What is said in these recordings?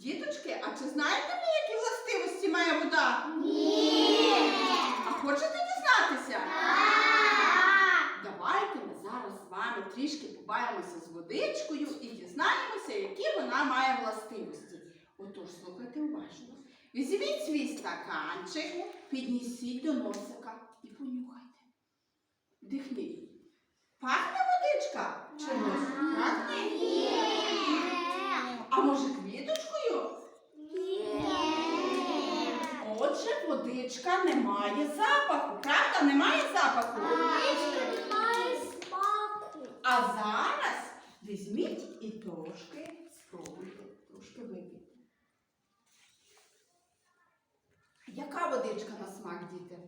Діточки, а чи знаєте ви, які властивості має вода? Ні. А хочете дізнатися? Давайте ми зараз з вами трішки побавимося з водичкою і дізнаємося, які вона має властивості. Отож, слухайте уважно. Візьміть свій стаканчик, піднісіть до носика і понюхайте. Вдихніть. Пахне водичка? Чимось? Пахне? А може квіточкою? Отже, водичка не має запаху. Правда, немає запаху? А зараз візьміть і трошки спробуйте, трошки випійте. Яка водичка на смак, діти?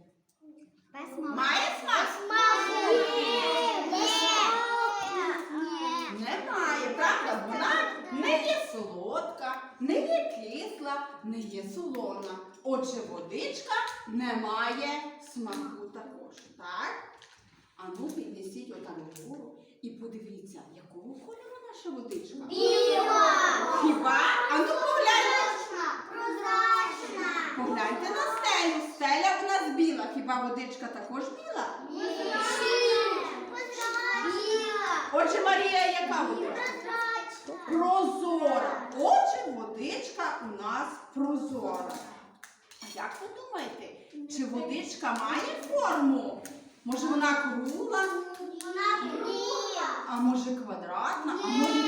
Має смак? Немає, правда? Вона не є солодка, не є кисла, не є солона. Отже, водичка не має смаку також. Так? А ну піднесіть отак вгору і подивіться, якого кольору наша водичка. Хіба? А ну погляньте. Погляньте на стелю. Стеля у нас біла. Хіба водичка також біла? Отже, Марія, яка водичка? Прозора. Отже, водичка у нас прозора. Як ви думаєте, чи водичка має форму? Може вона кругла, а може квадратна, а може?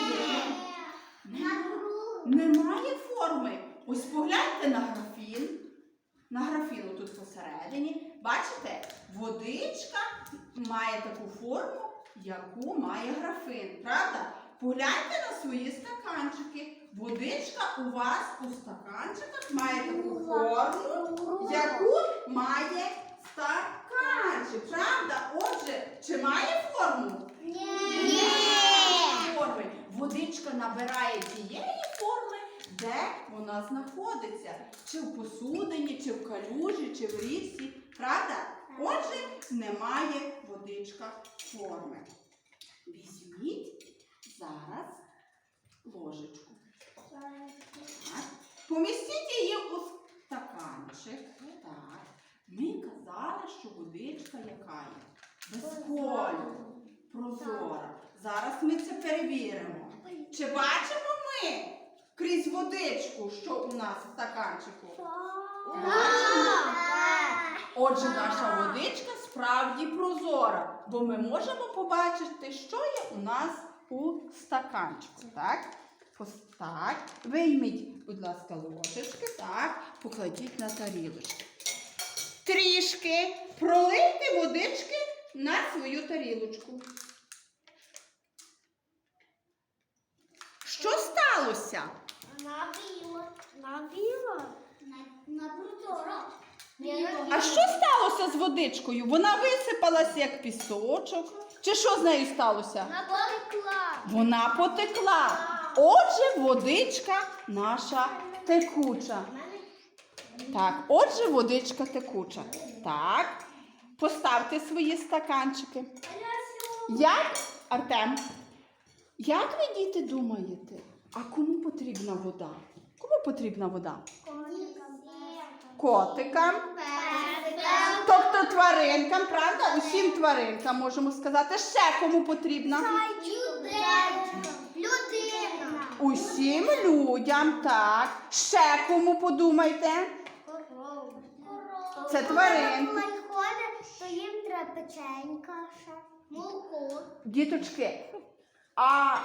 Немає форми. Ось погляньте на графін. На графіну тут посередині. Бачите, водичка має таку форму, яку має графин. Правда? Погляньте на свої стаканчики. Водичка у вас у стаканчиках має таку форму, яку має стаканчик. Правда? Отже, чи має форму? форми. Водичка набирає тієї форми, де вона знаходиться. Чи в посудині, чи в калюжі, чи в річці. Правда? Отже, немає водичка форми. Візьміть зараз ложечку. Так. Помістіть її у стаканчик. Так. Ми казали, що водичка яка є? Без кольору прозора. Зараз ми це перевіримо. Чи бачимо ми крізь водичку, що у нас в стаканчику? Отже, наша водичка справді прозора, бо ми можемо побачити, що є у нас у стаканчику. Так? Так, вийміть, будь ласка, ложечки, так, покладіть на тарілочку. Трішки пролийте водички на свою тарілочку. Що сталося? А що сталося з водичкою? Вона висипалася як пісочок. Чи що з нею сталося? Вона потекла. Вона потекла. Отже, водичка наша текуча. Так, отже, водичка текуча. Так, поставте свої стаканчики. Як, Артем, як ви, діти, думаєте, а кому потрібна вода? Кому потрібна вода? Котикам, тобто тваринкам, правда? Усім тваринкам можемо сказати. Ще кому потрібна? Людина. Усім людям, так. Ще кому подумайте? Це тваринки. То їм треба печенька молоко. Діточки, а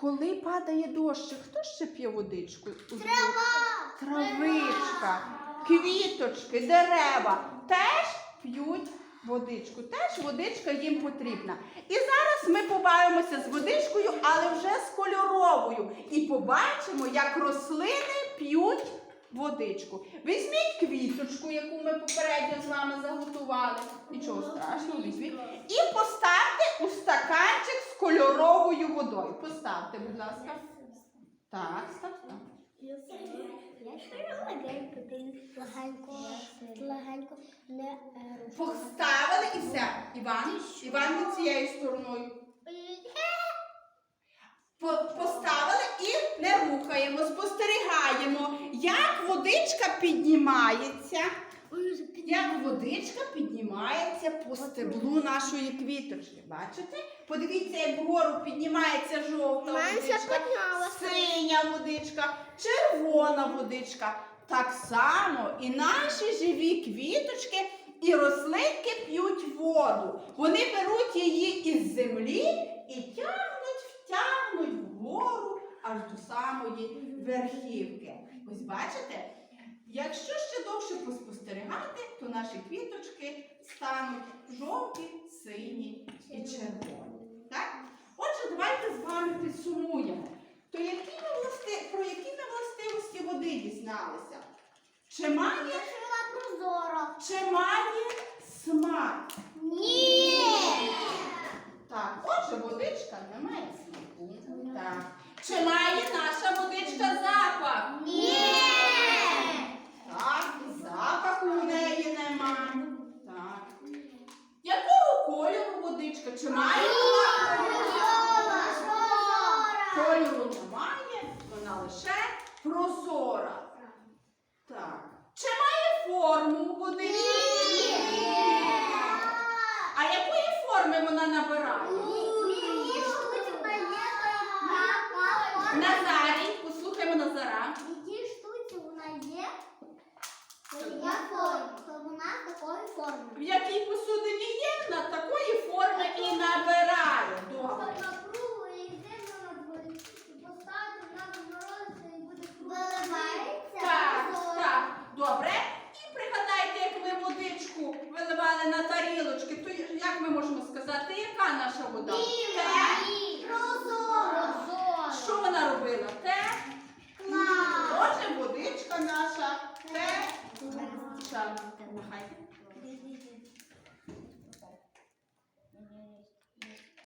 коли падає дощ, хто ще п'є водичку? Травичка, квіточки, дерева теж п'ють водичку. Теж водичка їм потрібна. І зараз ми побавимося з водичкою, але вже з кольоровою. І побачимо, як рослини п'ють водичку. Візьміть квіточку, яку ми попередньо з вами заготували. Нічого страшного, візьміть. І поставте у стаканчик з кольоровою водою. Поставте, будь ласка. Так, ставте. Я ще легенько, легенько, легенько не е. Поставили і все. Іван, Іван не цією стороною. Поставили і не рухаємо, спостерігаємо. як водичка піднімається. Як водичка піднімається по стеблу нашої квіточки. Бачите? Подивіться, як вгору піднімається жовта водичка, синя водичка, червона водичка. Так само і наші живі квіточки і рослинки п'ють воду. Вони беруть її із землі і тягнуть, втягнуть вгору аж до самої верхівки. Ось бачите? Якщо ще довше поспостерігати, то наші квіточки стануть жовті, сині і червоні. Так? Отже, давайте з вами підсумуємо. То які ми власти... про які ми властивості води дізналися? Чи має, прозоро. чи має смак? Ні. Так, отже, водичка не має смаку. Так. Чи має наша водичка запах? Ні. Так, і запаху у неї нема. Так. Якого кольору водичка? Чи має вона? Кольору немає, вона лише прозора. Так. Чи має форму водичка? А якої форми вона набирає? Назарій, послухаймо Назара. Які штуці вона є? В якій посудині є, на такої форми і набирає. Добре. Напругу і зимно на дворі. Поставити вона заморозиться і буде Виливається. Так, так, добре. І пригадайте, як ми водичку виливали на тарілочки, то як ми можемо сказати, яка Те. Прозоро. Що вона робила?